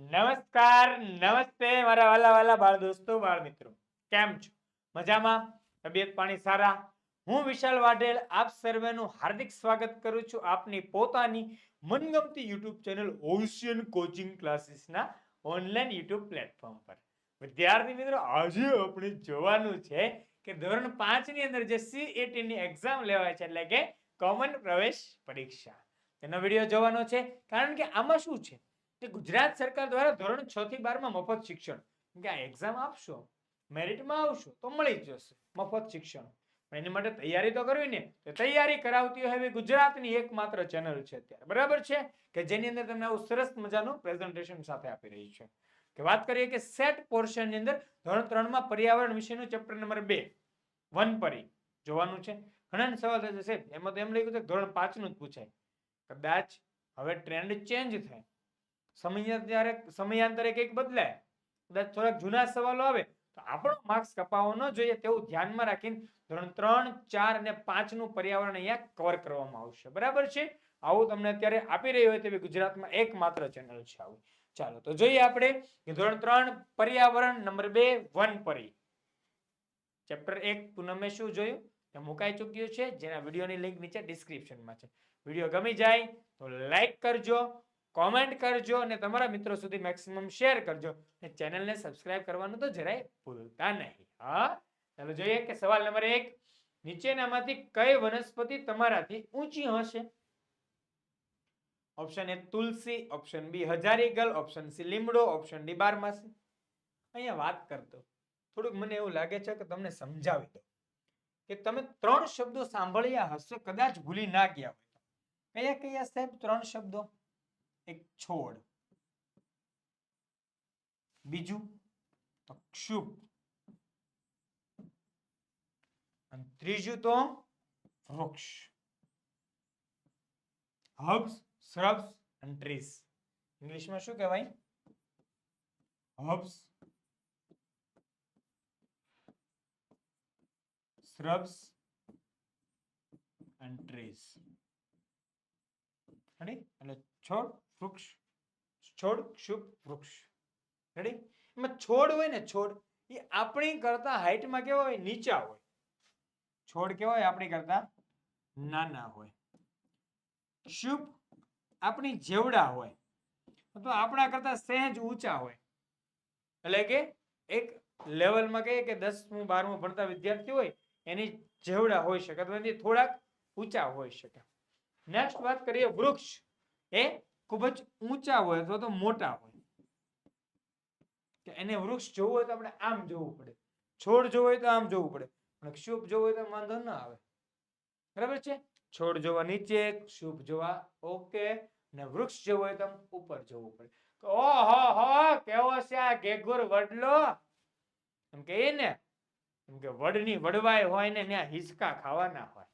નમસ્કાર, નમસ્તે મારા વાલા વાલા બાળ દોસ્તો, બાળ મિત્રો. કેમ છો? મજામાં? તબિયત પાણી સારા? હું વિશાલ વાઢેલ આપ સર્વેનું હાર્દિક સ્વાગત કરું છું આપની પોતાની મનગમતી યુટ્યુબ ચેનલ ઓશિયન કોચિંગ ક્લાસીસના ઓનલાઈન યુટ્યુબ પ્લેટફોર્મ પર. વિદ્યાર્થી મિત્રો, આજે આપણે જોવાનું છે કે ધોરણ પાંચની અંદર જે સી ની એક્ઝામ લેવાય છે એટલે કે કોમન પ્રવેશ પરીક્ષા. તેનો વીડિયો જોવાનો છે. કારણ કે આમાં શું છે? કે ગુજરાત સરકાર દ્વારા ધોરણ છ થી બારમાં મફત શિક્ષણ. કે આ એક્ઝામ આપશો મેરિટમાં આવશો, તો મળી જશે મફત શિક્ષણ. એની માટે તૈયારી તો કરવી ને, તો તૈયારી કરાવતી હોય એવી ગુજરાતની એકમાત્ર ચેનલ છે અત્યારે. બરાબર છે? કે જેની અંદર તમને આવું સરસ મજાનું પ્રેઝન્ટેશન સાથે આપી રહી છે. કે વાત કરીએ કે સેટ પોર્શનની અંદર ધોરણ ત્રણમાં પર્યાવરણ વિષયનું ચેપ્ટર નંબર બે, વન પરી જોવાનું છે. ઘણા સવાલ થશે, સાહેબ, એમાં તો એમ લખ્યું છે ધોરણ પાંચનું જ પૂછાય. કદાચ હવે ટ્રેન્ડ ચેન્જ થાય. સમયાંતરે સમયાંતરે કંઈક બદલાય, કદાચ થોડાક જૂના સવાલો આવે, તો આપણો માર્ક્સ કપાવો ન જોઈએ તેવું ધ્યાનમાં રાખીને ધોરણ ત્રણ, ચાર અને પાંચનું પર્યાવરણ અહીંયા કવર કરવામાં આવશે. બરાબર છે? આવું તમને અત્યારે આપી રહી હોય તેવી ગુજરાતમાં એકમાત્ર ચેનલ છે આવું. ચાલો, તો જોઈએ આપણે કે ધોરણ ત્રણ, પર્યાવરણ નંબર બે, વન પરી. ચેપ્ટર એક પૂનમે શું જોયું? તે મુકાઈ ચૂક્યું છે, જેના વિડીયોની લિંક નીચે ડિસ્ક્રિપ્શનમાં છે. વીડિયો ગમી જાય તો લાઈક કરજો કોમેન્ટ કરજો અને તમારા મિત્રો સુધી મેક્સિમમ શેર કરજો. અને ચેનલને સબસ્ક્રાઇબ કરવાનું તો જરાય ભૂલતા નહીં. હા? ચાલો જોઈએ કે સવાલ નંબર એક. નીચેનામાંથી કઈ વનસ્પતિ તમારાથી ઊંચી હશે? ઓપ્શન એ તુલસી ઓપ્શન બી હજારીગલ ઓપ્શન સી લીમડો ઓપ્શન ડી બારમાસી. અહીંયા વાત કરતો. થોડુંક મને એવું લાગે છે કે તમને સમજાવી દો કે તમે ત્રણ શબ્દો સાંભળ્યા હશે, કદાચ ભૂલી ના ગયા હોય કયા કયા સાહેબ ત્રણ શબ્દો? એક છોડ બીજું તો ક્ષુપ અને ત્રીજું તો વૃક્ષ હબ્સ shrubs and trees ઇંગ્લિશમાં શું કહેવાય herbs shrubs and trees ready એટલે છોડ વૃક્ષ, છોડ ક્ષુપ વૃક્ષ. રેડી એમાં છોડ હોય ને છોડ, એ આપણી કરતા હાઈટમાં કેવા હોય? નીચા હોય. છોડ કેવા હોય? આપણી કરતા નાના હોય. ક્ષુપ આપણી જેવડા હોય. અથવા આપણા કરતા સહેજ ઊંચા હોય. એટલે કે એક લેવલમાં કહીએ કે દસમું, બારમું ભણતા વિદ્યાર્થી હોય, એની જેવડા હોઈ શકે અથવા એની થોડાક ઊંચા હોઈ શકે. નેક્સ્ટ વાત કરીએ વૃક્ષ. એ ખૂબ જ ઊંચા હોય અથવા તો મોટા હોય. કે એને વૃક્ષ જોવું હોય તો આપણે આમ જોવું પડે. છોડ જોવો હોય તો આમ જોવું પડે. પણ ક્ષુપ જોવો હોય તો વાંધો ના આવે. બરાબર છે? છોડ જોવા નીચે ક્ષુપ જોવા ઓકે ને વૃક્ષ જોવું હોય તો ઉપર જોવું પડે. ઓહો, હો, કેવો છે આ ઘેઘુર વડલો? એમ કે ને એમ કે વડની વડવાય હોય ને ત્યાં હિંચકા ખાવાના હોય.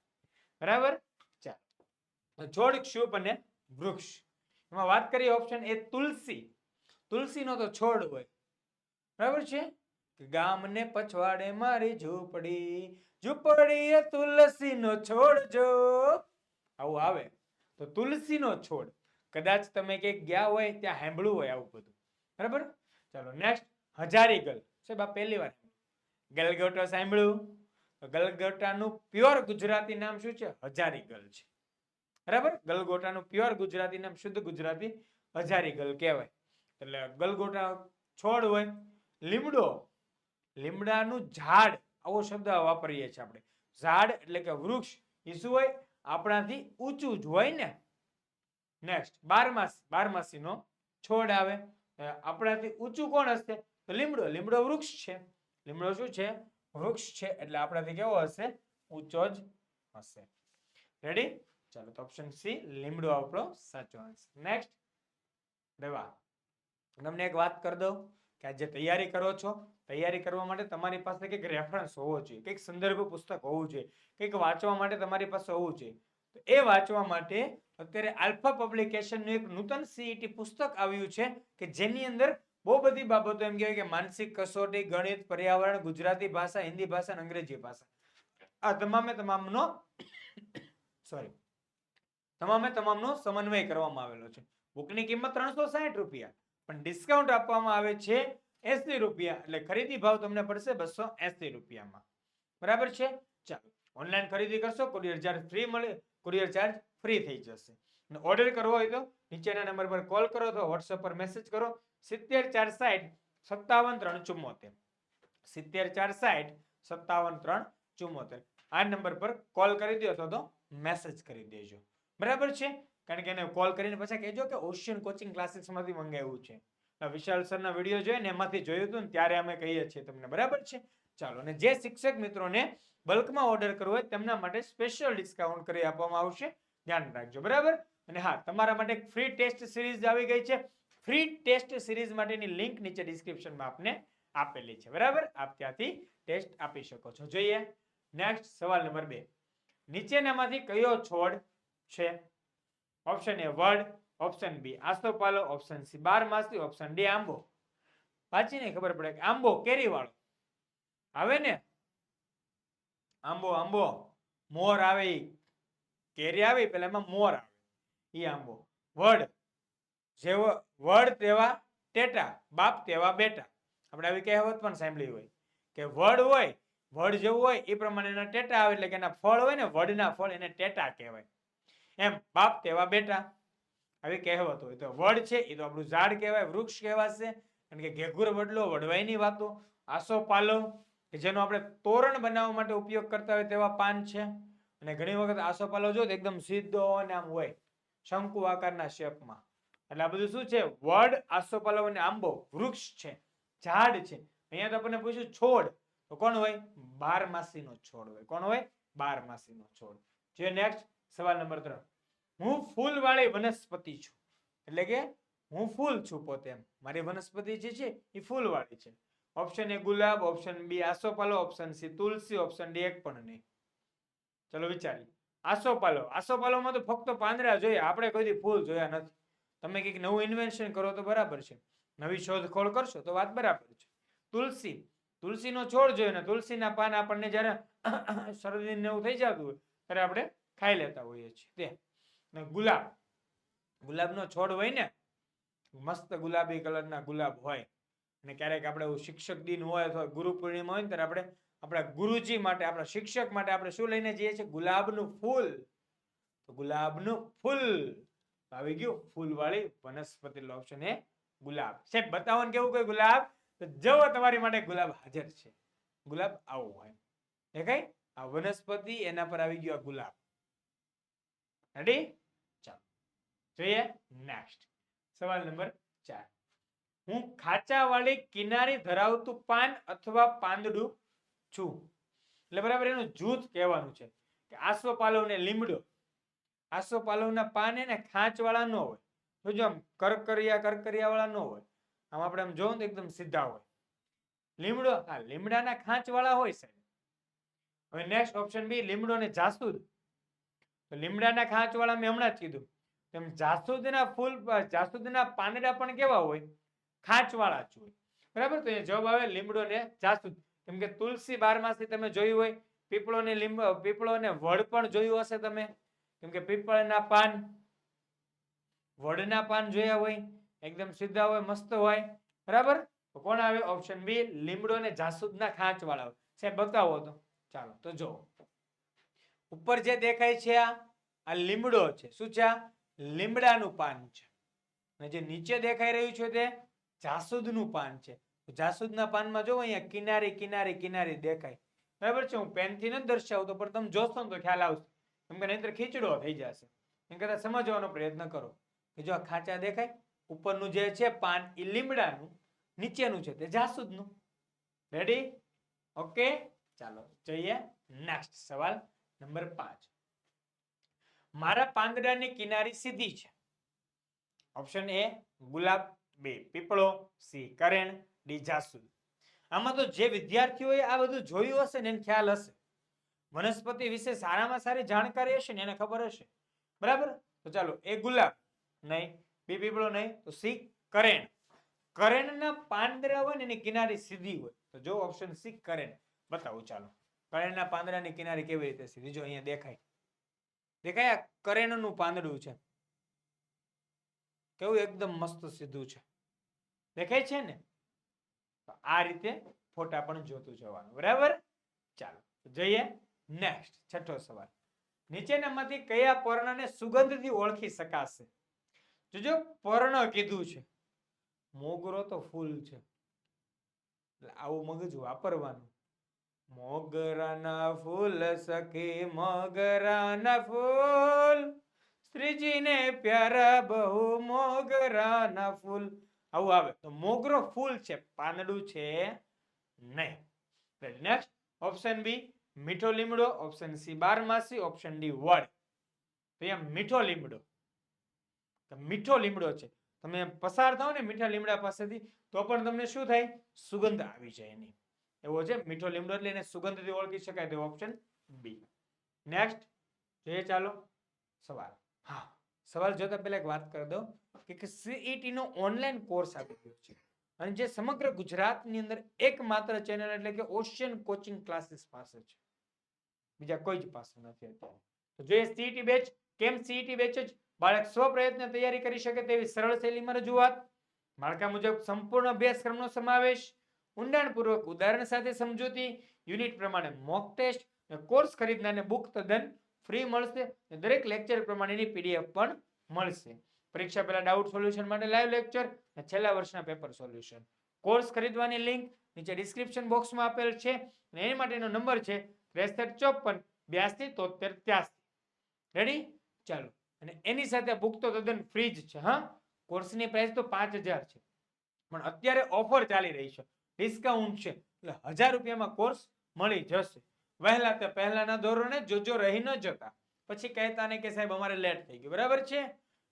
બરાબર? ચાલો. છોડ ક્ષુપ અને વૃક્ષ. એમાં વાત કરીએ ઓપ્શન એ તુલસી. તુલસીનો તો છોડ હોય. બરાબર છે? ગામને પછવાડે મારી ઝૂંપડી. ઝૂંપડી એ તુલસીનો છોડ જો. આવું આવે. તો તુલસીનો છોડ. કદાચ તમે ક્યાંક ગયા હોય, ત્યાં સાંભળ્યું હોય આવું બધું. બરાબર? ચાલો નેક્સ્ટ હજારી ગલ સાહેબ, આ પહેલી વાર ગલગોટો સાંભળ્યું? ગલગોટાનું પ્યોર ગુજરાતી નામ શું છે? હજારી ગલ છે. બરાબર? ગલગોટાનું પ્યોર ગુજરાતી નામ શુદ્ધ ગુજરાતી હજારી ગલ કહેવાય. એટલે ગલગોટા છોડ હોય, લીમડો, લીમડાનું ઝાડ, આવો શબ્દ વાપરીએ છીએ આપણે. ઝાડ એટલે કે વૃક્ષ એ શું હોય, આપણાથી ઊંચું જ હોય ને. નેક્સ્ટ બારમાસી, બારમાસીનો છોડ આવે. આપણાથી ઊંચું કોણ હશે? તો લીમડો લીમડો વૃક્ષ છે. લીમડો શું છે? વૃક્ષ છે. એટલે આપણાથી કેવો હશે? ઊંચો જ હશે. રેડી ચાલો તો ઓપ્શન સી લીમડો આપણો સાચો આન્સર નેક્સ્ટ રેવા તમને એક વાત કરી દઉં કે આજે તૈયારી કરો છો. તૈયારી કરવા માટે તમારી પાસે કંઈક રેફરન્સ હોવો જોઈએ, કંઈક સંદર્ભ પુસ્તક હોવું જોઈએ, કંઈક વાંચવા માટે તમારી પાસે હોવું જોઈએ. તો એ વાંચવા માટે અત્યારે આલ્ફા પબ્લિકેશનનું એક નૂતન સીઈટી પુસ્તક આવ્યું છે કે જેની અંદર બહુ બધી બાબતો એમ કહેવાય કે માનસિક કસોટી, ગણિત, પર્યાવરણ, ગુજરાતી ભાષા, હિન્દી ભાષા અને અંગ્રેજી ભાષા. આ તમામે તમામનો સોરી તમામે તમામનો સમન્વય કરવામાં આવેલો છે. બુકની કિંમત ત્રણસો સાઠ રૂપિયા, પણ ડિસ્કાઉન્ટ આપવામાં આવે છે એસી રૂપિયા, એટલે ખરીદી ભાવ તમને પડશે બસો એસી રૂપિયામાં. બરાબર છે? ચાલો ઓનલાઈન ખરીદી કરશો કુરિયર ચાર્જ ફ્રી મળે કુરિયર ચાર્જ ફ્રી થઈ જશે. અને ઓર્ડર કરવો હોય તો નીચેના નંબર પર કોલ કરો તો વોટ્સએપ પર મેસેજ કરો, સિત્તેર ચાર સાઠ સત્તાવન ત્રણ ચુમ્મોતેર સિત્તેર ચાર સાઠ સત્તાવન ત્રણ ચુમ્મોતેર આ નંબર પર કોલ કરી દો અથવા તો મેસેજ કરી દેજો. બરાબર છે? કારણ કે એને કોલ કરીને પછી કહેજો કે ઓશિયન કોચિંગ ક્લાસીસમાંથી મંગાવ્યું છે. વિશાલ સરના વીડિયો જોઈને એમાંથી જોયું હતું ને ત્યારે અમે કહીએ છીએ તમને. બરાબર છે? ચાલો, અને જે શિક્ષક મિત્રોને બલ્કમાં ઓર્ડર કરવો હોય તેમના માટે સ્પેશિયલ ડિસ્કાઉન્ટ કરી આપવામાં આવશે. ધ્યાન રાખજો. બરાબર? અને હા, તમારા માટે ફ્રી ટેસ્ટ સિરીઝ આવી ગઈ છે. ફ્રી ટેસ્ટ સિરીઝ માટેની લિંક નીચે ડિસ્ક્રિપ્શનમાં આપને આપેલી છે. બરાબર? આપ ત્યાંથી ટેસ્ટ આપી શકો છો. જોઈએ. નેક્સ્ટ સવાલ નંબર બે. નીચેનામાંથી કયો છોડ છે? ઓપ્શન એ વડ ઓપ્શન બી આસોપાલો ઓપ્શન સી બારમાસી ઓપ્શન ડી આંબો. વાંચીને ખબર પડે કે આંબો કેરી વાળો. આવે ને? આંબો આંબો. મોર આવે કેરી આવી પેલા એમાં મોર આવે. એ આંબો. વડ જેવો વડ તેવા ટેટા, બાપ તેવા બેટા. આપણે આવી કહેવત પણ સાંભળી હોય. કે વડ હોય, વડ જેવું હોય એ પ્રમાણે એના ટેટા આવે એટલે કે એના ફળ હોય ને, વડના ફળ એને ટેટા કહેવાય. એમ, બાપ તેવા બેટા? આવી કહેવત હોય તો વડ છે એ તો આપણું ઝાડ કહેવાય, વૃક્ષ કહેવાશે. કારણ કે ઘેઘુર વડલો વડવાઈની વાતો. આસો પાલો, કે જેનો આપણે તોરણ બનાવવા માટે ઉપયોગ કરતા હોય તેવા પાન છે. અને ઘણી વખત આસોપાલો જો તો એકદમ સીધો અને આમ હોય, શંકુ આકારના શેપમાં. એટલે આ બધું શું છે? વડ આસોપાલો અને આંબો, વૃક્ષ છે, ઝાડ છે. અહીંયા તો આપણને પૂછ્યું, છોડ. તો કોણ હોય? બારમાસીનો છોડ હોય. કોણ હોય? બારમાસીનો છોડ. જે નેક્સ્ટ સવાલ નંબર ત્રણ. હું ફૂલવાળી વનસ્પતિ છું. એટલે કે હું ફૂલ છું પોતે એમ. મારી વનસ્પતિ જે છે એ ફૂલવાળી છે. ઓપ્શન એ ગુલાબ ઓપ્શન બી આસોપાલો ઓપ્શન સી તુલસી ઓપ્શન ડી એક પણ નહીં. ચલો વિચારી આસોપાલો. આસોપાલોમાં તો ફક્ત પાંદડા જોઈએ. આપણે કોઈ ફૂલ જોયા નથી. તમે કંઈક નવું ઇન્વેન્શન કરો તો બરાબર છે. નવી શોધખોળ કરશો તો વાત બરાબર છે. તુલસી. તુલસીનો છોડ જોઈએ ને તુલસીના પાન આપણને જ્યારે શરદી ને એવું થઈ જતું હોય, ત્યારે આપણે ખાઈ લેતા હોઈએ છીએ. તે ગુલાબ. ગુલાબનો છોડ હોય ને, મસ્ત ગુલાબી કલરના ગુલાબ હોય. અને ક્યારેક આપણે શિક્ષક દિન હોય અથવા ગુરુ પૂર્ણિમા હોય ત્યારે આપણે આપણા ગુરુજી માટે, આપણા શિક્ષક માટે આપણે શું લઈને જઈએ છીએ? ગુલાબનું ફૂલ. તો ગુલાબનું ફૂલ. આવી ગયું ફૂલવાળી વનસ્પતિ ઓપ્શન એ ગુલાબ. સાહેબ, બતાવો ને કેવું કોઈ ગુલાબ? તો જવો તમારી માટે ગુલાબ હાજર છે. ગુલાબ આવું હોય. દેખાય? આ વનસ્પતિ એના પર આવી ગયો ગુલાબ. રેડી ચાલો. જોઈએ નેક્સ્ટ સવાલ નંબર ચાર. હું ખાચાવાળી કિનારી ધરાવતું પાન અથવા પાંદડું છું? એટલે બરાબર એનું જૂથ કહેવાનું છે કે આસોપાલવ ને લીમડો. આસોપાલવના પાન એને ખાંચવાળા ન હોય. જોજો આમ કરકરિયા કરકરિયા વાળા ન હોય, આમ આપણે આમ જોવું તો એકદમ સીધા હોય. લીમડો, હા, લીમડાના ખાંચવાળા હોય સાહેબ. હવે નેક્સ્ટ ઓપ્શન બી લીમડો ને જાસૂદ. તો લીમડાના ખાંચવાળા મેં હમણાં જ કીધું. તેમ જાસૂદના ફૂલ જાસૂદના પાંદડા પણ કેવા હોય? ખાંચવાળા જ હોય. બરાબર? તો એ જવાબ આવે લીમડો ને જાસૂદ. કેમ કે તુલસી બારમાસી તમે જોયું હોય, પીપળો ને લીમડો પીપળો ને વડ પણ જોયું હશે તમે. કેમ કે પીપળના પાન, વડના પાન જોયા હોય, એકદમ સીધા હોય, મસ્ત હોય. બરાબર? તો કોણ આવે? ઓપ્શન બી, લીમડો ને જાસૂદના ખાંચ વાળા હોય. સાહેબ, બતાવો તો. ચાલો, તો જો ઉપર જે દેખાય છે આ આ લીમડો છે. શું છે આ? લીમડાનું પાન છે. અને જે નીચે દેખાઈ રહ્યું છે તે જાસૂદનું પાન છે. જાસૂદના પાનમાં જો અહીંયા કિનારી કિનારી કિનારી દેખાય. બરાબર છે? હું પેનથી નથી દર્શાવતો, પણ તમે જોશો ને તો ખ્યાલ આવશે. કેમ કે નહીંતર ખીચડો થઈ જશે. એમ કરતા સમજવાનો પ્રયત્ન કરો. કે જો આ ખાંચા દેખાય, ઉપરનું જે છે પાન, એ લીમડાનું, નીચેનું છે તે જાસૂદનું. રેડી ઓકે ચાલો, જઈએ. નેક્સ્ટ સવાલ. નંબર પાંચ. મારા પાંદડાની કિનારી સીધી છે. ઓપ્શન એ ગુલાબ બે, પીપળો, સી, કરેણ, ડી, જાસૂદ. આમાં તો જે વિદ્યાર્થીઓએ આ બધું જોયું હશે ને એને ખ્યાલ હશે. વનસ્પતિ વિશે સારામાં સારી જાણકારી હશે ને એને ખબર હશે. બરાબર? તો ચાલો, એ ગુલાબ નહીં, બી, પીપળો નહીં, તો સી, કરેણ. કરેણના પાંદડા હોય ને એની કિનારી સીધી હોય. તો જો ઓપ્શન સી, કરેણ. બતાવું, ચાલો. કરેણના પાંદડાની કિનારી કેવી રીતે સીધી? જો અહીંયા દેખાય. દેખાય આ કરેણનું પાંદડું છે. કેવું એકદમ મસ્ત સીધું છે. દેખાય છે ને? તો આ રીતે ફોટા પણ જોતું જવાનું. બરાબર? ચાલો જઈએ નેક્સ્ટ છઠ્ઠો સવાલ. નીચેનામાંથી કયા પર્ણને સુગંધથી ઓળખી શકાશે? જોજો, પર્ણ કીધું છે. મોગરો તો ફૂલ છે. એટલે આવું મગજ વાપરવાનું. મોગરાના ફૂલ સખી મોગરાના ફૂલ. શ્રીજીને પ્યારા બહુ મોગરાના ફૂલ. આવું આવે. તો મોગરો ફૂલ છે, પાંદડું છે નહીં. નેક્સ્ટ ઓપ્શન બી મીઠો લીમડો. ઓપ્શન સી બારમાસી ઓપ્શન ડી વડ. તો અહીંયા મીઠો લીમડો. મીઠો લીમડો છે. તમે પસાર થાવ ને મીઠા લીમડા પાસેથી, તો પણ તમને શું થાય? સુગંધ આવી જાય એની. એવો છે, મીઠો લીમડો એટલે એને સુગંધથી ઓળખી શકાય તો ઓપ્શન બી નેક્સ્ટ જોઈએ ચાલો, સવાલ. હા, સવાલ જોતા પહેલા એક વાત કરી દઉં કે સીઈટી નો ઓનલાઈન કોર્સ આપી ગયો છે. અને જે સમગ્ર ગુજરાતની અંદર એકમાત્ર ચેનલ એટલે કે ઓશિયન કોચિંગ ક્લાસીસ પાસે છે. બીજા કોઈ જ પાસે નથી અત્યારે. તો જોઈએ સીઈટી બેચ કેમ સીઈટી બેચ જ? બાળક સ્વ તૈયારી કરી શકે તેવી સરળ શૈલીમાં રજૂઆત. માળખા મુજબ સંપૂર્ણ અભ્યાસક્રમનો સમાવેશ. ઊંડાણપૂર્વક ઉદાહરણ સાથે સમજૂતી, યુનિટ પ્રમાણે મોક ટેસ્ટ કોર્સ ખરીદનારને બુક તદ્દન ફ્રી મળશે દરેક લેક્ચર પ્રમાણેની પીડીએફ પણ મળશે. પરીક્ષા પહેલા ડાઉટ સોલ્યુશન માટે લાઈવ લેક્ચર અને છેલ્લા વર્ષના પેપર સોલ્યુશન કોર્સ ખરીદવાની લિંક નીચે ડિસ્ક્રિપ્શન બોક્સમાં આપેલ છે અને એની માટેનો નંબર છે ત્રેસઠ ચોપન બ્યાસી તોતેર ત્યાસી. રેડી ચાલો. અને એની સાથે બુક તો તદ્દન ફ્રી જ છે, હા? કોર્સની પ્રાઇસ તો પાંચ હજાર છે. પણ અત્યારે ઓફર ચાલી રહી છે. ડિસ્કાઉન્ટ છે. એટલે હજાર રૂપિયામાં કોર્સ મળી જશે. વહેલા તે પહેલાના ધોરણે જોજો રહી ન જતા. પછી કહેતા ને કે સાહેબ અમારે લેટ થઈ ગયું. બરાબર છે?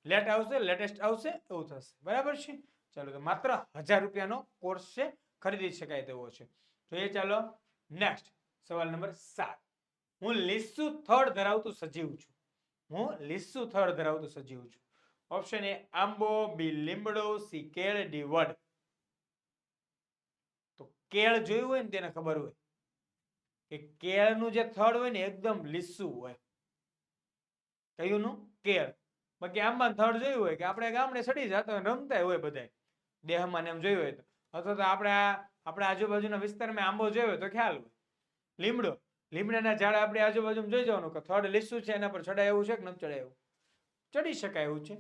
લેટ આવશે લેટેસ્ટ આવશે, એવું થશે. બરાબર છે? ચાલો, તો માત્ર હજાર રૂપિયાનો કોર્સ છે, ખરીદી શકાય તેવો છે. જોઈએ ચાલો નેક્સ્ટ સવાલ નંબર સાત. હું લીસુ થડ ધરાવતું સજીવ છું. હું લીસુ થડ ધરાવતું સજીવ છું. ઓપ્શન એ આંબો બી લીમડો સી કેળ ડી વડ. કેળ જોયું હોય ને તેને ખબર હોય? કે કેળનું જે થડ હોય ને એકદમ લીસું હોય. કયું નું? કેળ. બાકી આંબા થડ જોયું હોય કે આપણે ગામડે સડી જતા રમતા હોય બધા દેહમાં એમ જોયું હોય તો. અથવા તો આપણે આપણા આજુબાજુના વિસ્તારમાં આંબો જોયો હોય તો ખ્યાલ હોય. લીમડો. લીમડાના ઝાડ આપણે આજુબાજુ જોઈ જવાનું કે થડ લીસું છે, એના પર ચડાય એવું છે કે ન ચડાય એવું? ચડી શકાય એવું છે.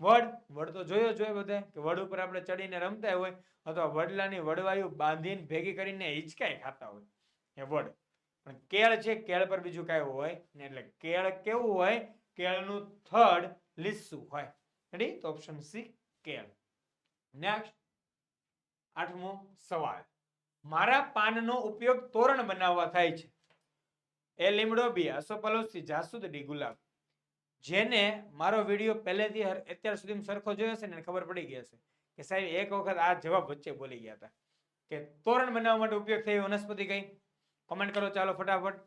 વડ વડ તો જોયો જ બધે, કે વડ ઉપર આપણે ચડીને રમતા હોય, અથવા વડલાની વડવાયું બાંધીને ભેગી કરીને હિંચકાઈ ખાતા હોય. એ વડ. પણ કેળ છે, કેળ પર બીજું કાંઈ હોય ને એટલે કેળ કેવું હોય? કેળનું થડ લીસું હોય. રેડી તો ઓપ્શન સી કેળ. નેક્સ્ટ આઠમો સવાલ. મારા પાનનો ઉપયોગ તોરણ બનાવવા થાય છે. એ લીમડો બી અસોપલોસી જાસૂદ ડી ગુલાબ. જેને મારો વીડિયો પહેલેથી અત્યાર સુધી સરખો જોયો છે ને ખબર પડી ગઈ હશે કે સાહેબ, એક વખત આ જવાબ વચ્ચે બોલી ગયા હતા. કે તોરણ બનાવવા માટે ઉપયોગ થઈ વનસ્પતિ કઈ? કોમેન્ટ કરો, ચાલો ફટાફટ.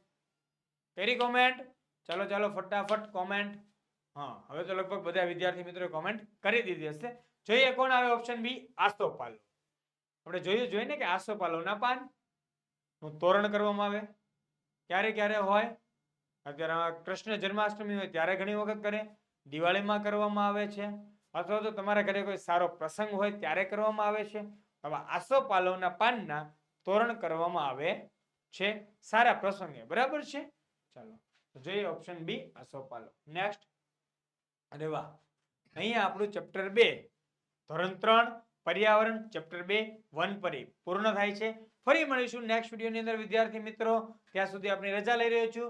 કરી કોમેન્ટ ચાલો ચાલો, ફટાફટ કોમેન્ટ હા, હવે તો લગભગ બધા વિદ્યાર્થી મિત્રોએ કોમેન્ટ કરી દીધી હશે. જોઈએ કોણ આવે ઓપ્શન બી આસોપાલો. આપણે જોયું જોઈએ ને કે આસોપાલોના પાન. નું તોરણ કરવામાં આવે. ક્યારે ક્યારે હોય? અત્યારે કૃષ્ણ જન્માષ્ટમી હોય ત્યારે ઘણી વખત કરે, દિવાળીમાં કરવામાં આવે છે, અથવા તો તમારા ઘરે કોઈ સારો પ્રસંગ હોય ત્યારે કરવામાં આવે છે આવા આસોપાલવના પાનના તોરણ કરવામાં આવે છે, સારા પ્રસંગે. બરાબર છે? ચાલો જોઈએ ઓપ્શન બી આસોપાલવ. નેક્સ્ટ અરે વાહ, અહીંયા આપણું ચેપ્ટર બે, ધોરણ ત્રણ, પર્યાવરણ ચેપ્ટર બે, વન પરી, પૂર્ણ થાય છે. ફરી મળીશું નેક્સ્ટ વિડીયોની અંદર, વિદ્યાર્થી મિત્રો. ત્યાં સુધી આપણી રજા લઈ રહ્યો છું.